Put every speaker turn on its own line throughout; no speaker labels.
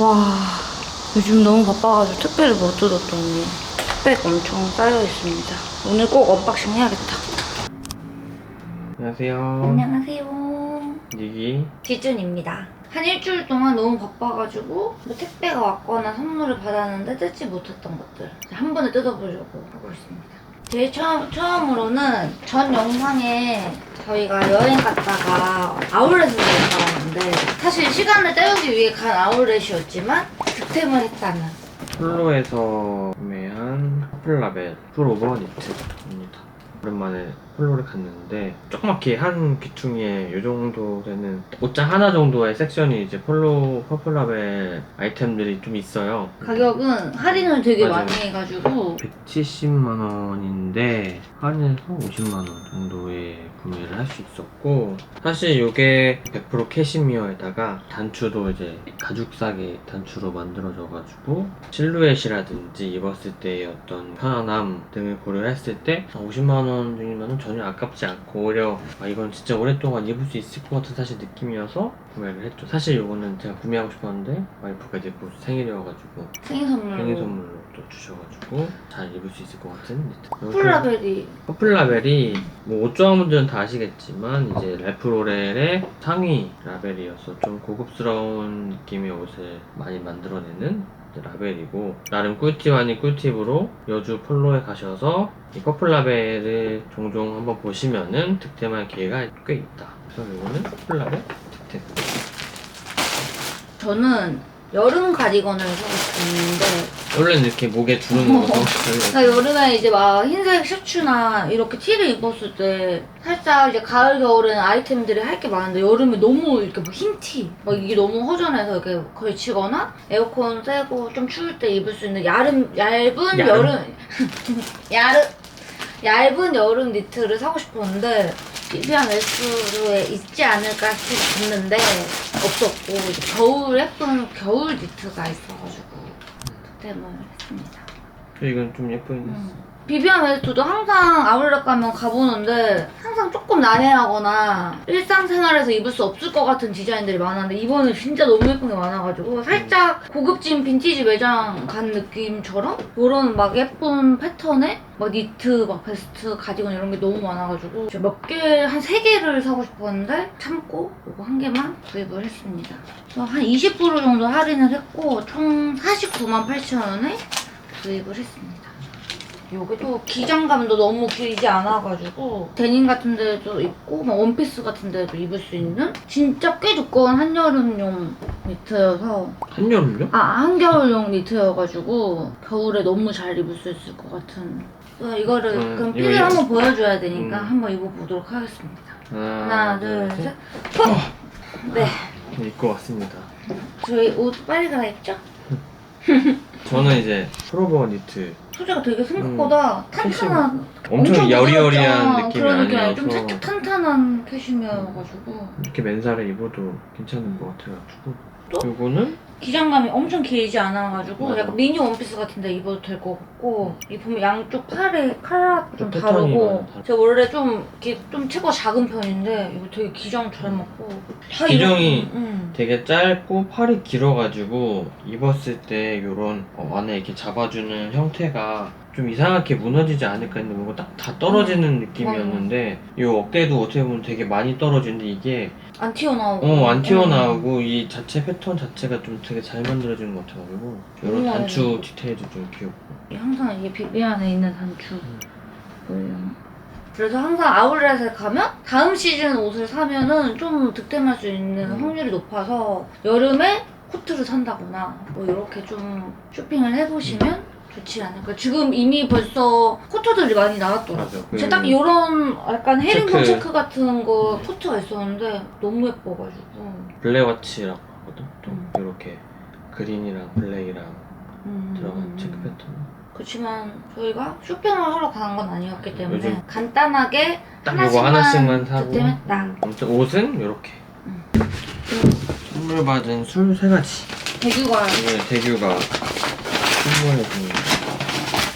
와 요즘 너무 바빠가지고 택배를 못 뜯었더니 택배가 엄청 쌓여 있습니다. 오늘 꼭 언박싱 해야겠다.
안녕하세요.
안녕하세요.
니기.
기준입니다. 한 일주일 동안 너무 바빠가지고 뭐 택배가 왔거나 선물을 받았는데 뜯지 못했던 것들 한 번에 뜯어보려고 하고 있습니다. 제일 처음, 처음으로는 전 영상에 저희가 여행 갔다가 아울렛을 갔다 왔는데 사실 시간을 때우기 위해 간 아울렛이었지만 득템을 했다는
폴로에서 구매한 퍼플라벨 풀오버 니트입니다. 오랜만에 폴로를 갔는데 조그맣게 한 귀퉁이에 이 정도 되는 옷장 하나 정도의 섹션이 이제 폴로 퍼플라벨 아이템들이 좀 있어요.
가격은 할인을 되게
맞아요.
많이 해가지고
170만 원인데 할인해서 50만 원 정도에 구매를 할 수 있었고 사실 이게 100% 캐시미어에다가 단추도 이제 가죽사계 단추로 만들어져가지고 실루엣이라든지 입었을 때의 어떤 편안함 등을 고려했을 때 50만 원 정도면 전혀 아깝지 않고 오히려 아, 이건 진짜 오랫동안 입을 수 있을 것 같은 사실 느낌이어서 구매를 했죠. 사실 이거는 제가 구매하고 싶었는데 와이프가 이제 곧 생일이어가지고
생일 선물로
생일 선물로 또 주셔가지고 잘 입을 수 있을 것 같은 니트.
쿨라벨이
퍼플 라벨이 뭐 옷 좋아하는 분들은 다 아시겠지만 이제 래프 로렐의 상위 라벨이어서 좀 고급스러운 느낌의 옷을 많이 만들어내는 라벨이고 나름 꿀팁 아닌 꿀팁으로 여주 폴로에 가셔서 이 퍼플 라벨을 종종 한번 보시면은 득템할 기회가 꽤 있다. 그래서 이거는 퍼플 라벨 득템.
저는 여름 가디건을 사고 싶었는데
원래는 이렇게 목에 두르는 거 사고
나
싶어요.
여름에 이제 막 흰색 셔츠나 이렇게 티를 입었을 때 살짝 이제 가을 겨울에는 아이템들이 할 게 많은데 여름에 너무 이렇게 막 흰 티, 막 이게 너무 허전해서 이렇게 걸치거나 에어컨 쐬고 좀 추울 때 입을 수 있는 얇은 얇은
야름?
여름 야름 얇은 여름 니트를 사고 싶었는데 비비안 웨스트로에 있지 않을까 싶었는데 없었고 이제 겨울 예쁜 겨울 니트가 있어가지고 득템을 했습니다.
이건 좀 예쁜.
음. 비비안 웨스트도 항상 아울렛 가면 가보는데 항상 조금 난해하거나 일상생활에서 입을 수 없을 것 같은 디자인들이 많았는데 이번에 진짜 너무 예쁜 게 많아가지고 살짝 고급진 빈티지 매장 간 느낌처럼 이런 막 예쁜 패턴의 막 니트, 막 베스트, 가디건 이런 게 너무 많아가지고 몇 개, 한 세 개를 사고 싶었는데 참고 이거 한 개만 구입을 했습니다. 그래서 한 20% 정도 할인을 했고 총 49만 8천 원에 구입을 했습니다. 여기도 기장감도 너무 길지 않아가지고 데님 같은 데도 입고 막 원피스 같은 데도 입을 수 있는 진짜 꽤 두꺼운 한여름용 니트여서
한여름요?
아 한겨울용 니트여가지고 겨울에 너무 잘 입을 수 있을 것 같은 그래서 이거를
음,
그럼
이거 입-
한번 보여줘야 되니까
음.
한번 입어보도록 하겠습니다
하나,
하나 둘셋 네
입고 왔습니다.
저희 옷 빨리 갈아입죠?
저는 이제 프로버 니트
소재가 되게 생각보다 탄탄한
엄청 여리여리한? 느낌이
그런 느낌이 아니라
아니어서
좀 살짝 탄탄한 캐시미어여가지고
이렇게 맨살에 입어도 괜찮은 것 같아가지고
또?
요거는
기장감이 엄청 길지 않아가지고
맞아.
약간 미니 원피스 같은데 입어도 될 것 같고 이 보면 양쪽 팔에 컬러도 좀
패턴이
다르고
다르-
제가 원래 좀 이렇게 좀 체구가 작은 편인데 이거 되게 기장 잘 맞고 다
기장이
음.
되게 짧고 팔이 길어가지고 입었을 때 요런 어, 안에 이렇게 잡아주는 형태가 좀 이상하게 무너지지 않을까 했는데 뭔가 딱 다 떨어지는 느낌이었는데 요 어깨도 어떻게 보면 되게 많이 떨어지는데 이게
안 튀어나오고
어안
음.
튀어나오고 이 자체 패턴 자체가 좀 되게 잘 만들어지는 것 같아가지고 요런
음.
단추 디테일도 좀 귀엽고
이 항상 이게 비비 안에 있는 단추
음.
보여요. 그래서 항상 아울렛에 가면 다음 시즌 옷을 사면은 좀 득템할 수 있는
음.
확률이 높아서 여름에 코트를 산다거나 뭐 이렇게 좀 쇼핑을 해보시면 좋지 않을까. 지금 이미 벌써 코트들이 많이 나왔더라고요.
맞아 그
제가 딱 이런 약간 헤링본
체크.
체크 같은 거 코트가 있었는데 너무 예뻐가지고.
블랙워치라고 하거든 또
음.
이렇게 그린이랑 블랙이랑
음.
들어간 체크 패턴
그렇지만 저희가 쇼핑을 하러 가는 건 아니었기 때문에
요즘
간단하게
딱 요거 하나씩만 사고. 아무튼 옷은 이렇게
음.
선물 받은 술 세 가지
대규가
오늘 대규가 선물해준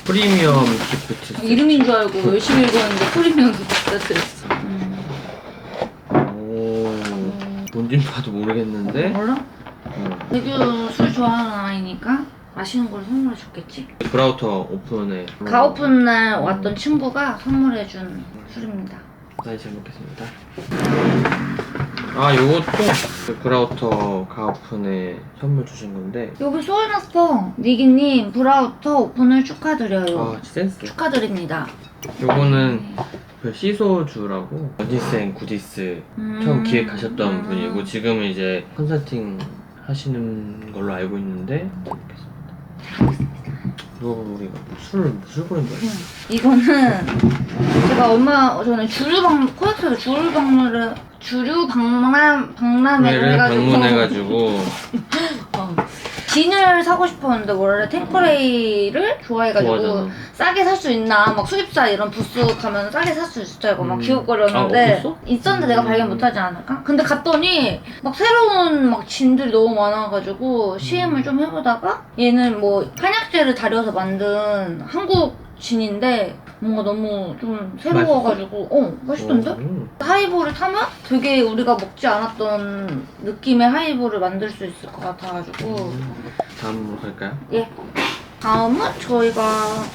프리미엄 기프트 세트.
이름인 줄 알고 열심히 읽었는데 프리미엄 기프트였어. 음.
오 뭔진 봐도 모르겠는데
몰라?
음,
대규 술 좋아하는 아이니까 맛있는 걸 선물해 줬겠지.
브라우터 오픈에
가오픈 날 왔던 친구가 선물해 준 술입니다.
다시 잘 먹겠습니다. 아 요것도 그 브라우터 가오픈에 선물 주신 건데
여기 소울마스터 니기님 브라우터 오픈을 축하드려요.
아 센스.
축하드립니다.
요거는 그 시소주라고 원지생 구디스
음.
처음 기획하셨던
음.
분이고 지금은 이제 컨설팅 하시는 걸로 알고 있는데 먹겠습니다. 이거 우리가 술, 술 고른 줄 알았어.
음. 이거는 제가 얼마 전에 주류 박 코엑스에서 주류 박물을 주류 박람 박람회를 해가지고
방문해가지고
어, 진을 사고 싶었는데 원래 템퍼레이를 좋아해가지고
좋아하잖아.
싸게 살 수 있나 막 수입사 이런 부스 가면 싸게 살 수 있을 줄 알고 막
음.
기웃거렸는데
아, 없었어?
있었는데 내가
음.
발견 못하지 않을까? 근데 갔더니 막 새로운 막 진들이 너무 많아가지고 시음을 좀 해보다가 얘는 뭐 한약재를 다려서 만든 한국 진인데 뭔가 너무 좀 새로워가지고 어 맛있던데?
음.
하이볼을 타면 되게 우리가 먹지 않았던 느낌의 하이볼을 만들 수 있을 것 같아가지고
다음으로 갈까요?
예. 다음은 저희가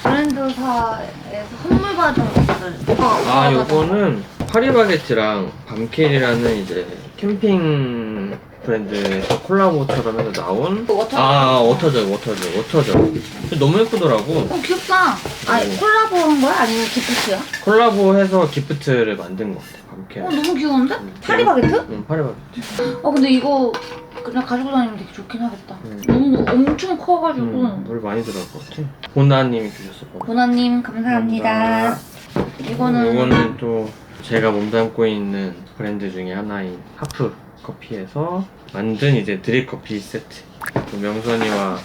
브랜드사에서 선물 받은 것들.
아 요거는 파리바게트랑 밤케일이라는 이제 캠핑 브랜드에서 콜라보처럼 해서 나온
워터.
아 워터적 워터적 워터적 너무 예쁘더라고
어 귀엽다. 아니 콜라보 한 거야? 아니면 기프트야?
콜라보해서 기프트를 만든 것 같아 밤케일
어 너무 귀여운데?
음.
파리바게트?
응 파리바게트
어 근데 이거 그냥 가지고 다니면 되게 좋긴 하겠다.
음.
너무 엄청 커가지고.
음, 물 많이 들어갈 것 같아 보나님이 주셨어
보나님 감사합니다.
감사합니다.
이거는
이거는 또 제가 몸담고 있는 브랜드 중에 하나인 하프 커피에서 만든 이제 드립 커피 세트. 또 명선이와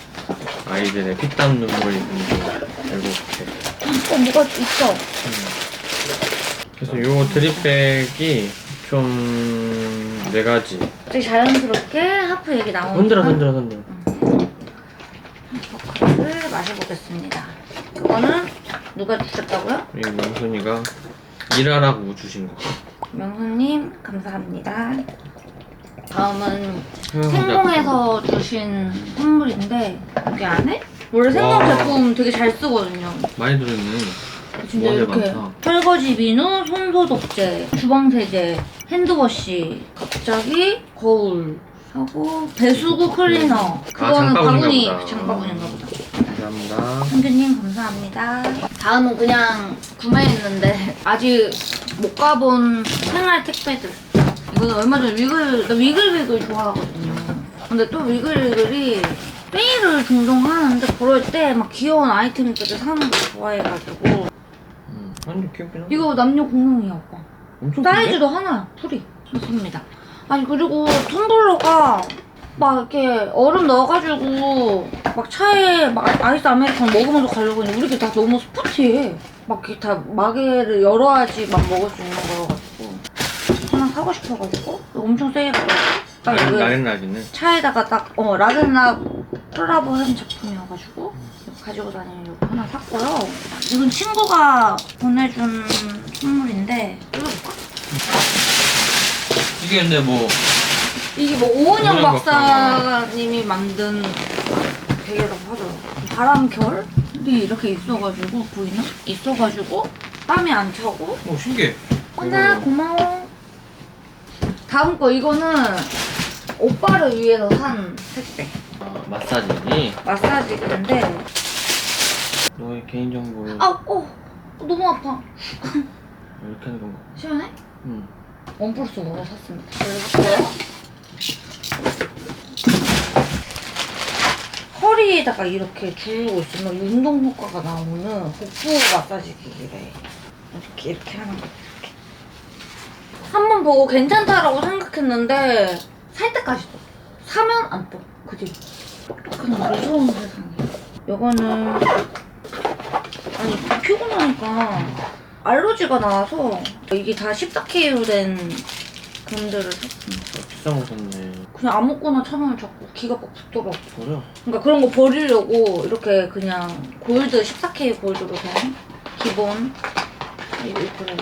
아이들의 피땀 눈물이 있는 애국회.
어 뭐가 있어.
그래서 요 드립백이 좀 네 가지.
되게 자연스럽게 하프 얘기 나오니까.
흔들어 흔들어 흔들어.
커피를 마셔보겠습니다. 이거는 누가 주셨다고요?
이 명선이가 일하라고 주신 거.
명수님 감사합니다. 다음은
생공에서
생공에서 주신 선물인데 여기 안에 원래
와.
제품 되게 잘 쓰거든요.
많이 들어있네.
진짜 이렇게
많다.
설거지 비누, 손소독제, 주방 세제, 핸드워시, 갑자기 거울 하고 배수구 클리너. 그거는
장바구니인가
바구니
보다.
장바구니인가 보다.
감사합니다.
선생님 감사합니다. 다음은 그냥 구매했는데 아직 못 가본 생활 택배들. 이거는 얼마 전에 위글 나 위글위글 좋아하거든요. 근데 또 위글위글이 세일을 종종 하는데 그럴 때 막 귀여운 아이템들을 사는 걸 좋아해가지고
음, 완전 귀엽긴 하다.
이거 남녀 공용이야 오빠.
엄청?
사이즈도 하나야 풀이 좋습니다. 아니 그리고 텀블러가 막 이렇게 얼음 넣어가지고 막 차에 막 아이스 아메리카노 먹으면서 가려고 했는데 우리 다 너무 스포티해. 막 이렇게 다 마개를 열어야지 막 먹을 수 있는 거여가지고 사고 싶어가지고 엄청 세일하더라고. 딱
나린
이거
나린 나리는.
차에다가 딱 어 라젠락 콜라보 한 제품이어가지고 이거 가지고 다니려고 하나 샀고요. 이건 친구가 보내준 선물인데 뜯어볼까?
이게 근데 뭐
이게 뭐 오은영
오은영
박사님이 만든 베개라고 하더라고. 바람 결이 이렇게 있어가지고 보이나? 있어가지고 땀이 안 차고.
어, 신기해.
혼자
이거
고마워. 다음 거 이거는 오빠를 위해서 산 택배.
아, 마사지기.
마사지기인데
너의 개인 정보를
아, 어, 너무 아파.
이렇게 하는 건가?
시원해?
응.
원 플러스 원을 샀습니다. 허리에다가 이렇게 두르고 있으면 운동 효과가 나오는 복부 마사지 기기래. 이렇게 이렇게 하는 거. 한 번 보고 괜찮다라고 생각했는데 살 때까지 떠. 사면 안 떠. 그지? 똑똑한 무서운 세상이야. 이거는 아니 피곤하니까 알러지가 나와서 이게 다 14K로 된 금들을 샀습니다.
어, 비싼 거 샀네.
그냥 아무거나 차면 자꾸 기가 막 붙더라고.
버려.
그러니까 그런 거 버리려고 이렇게 그냥 골드 14K 골드로 된 기본 이거 이렇게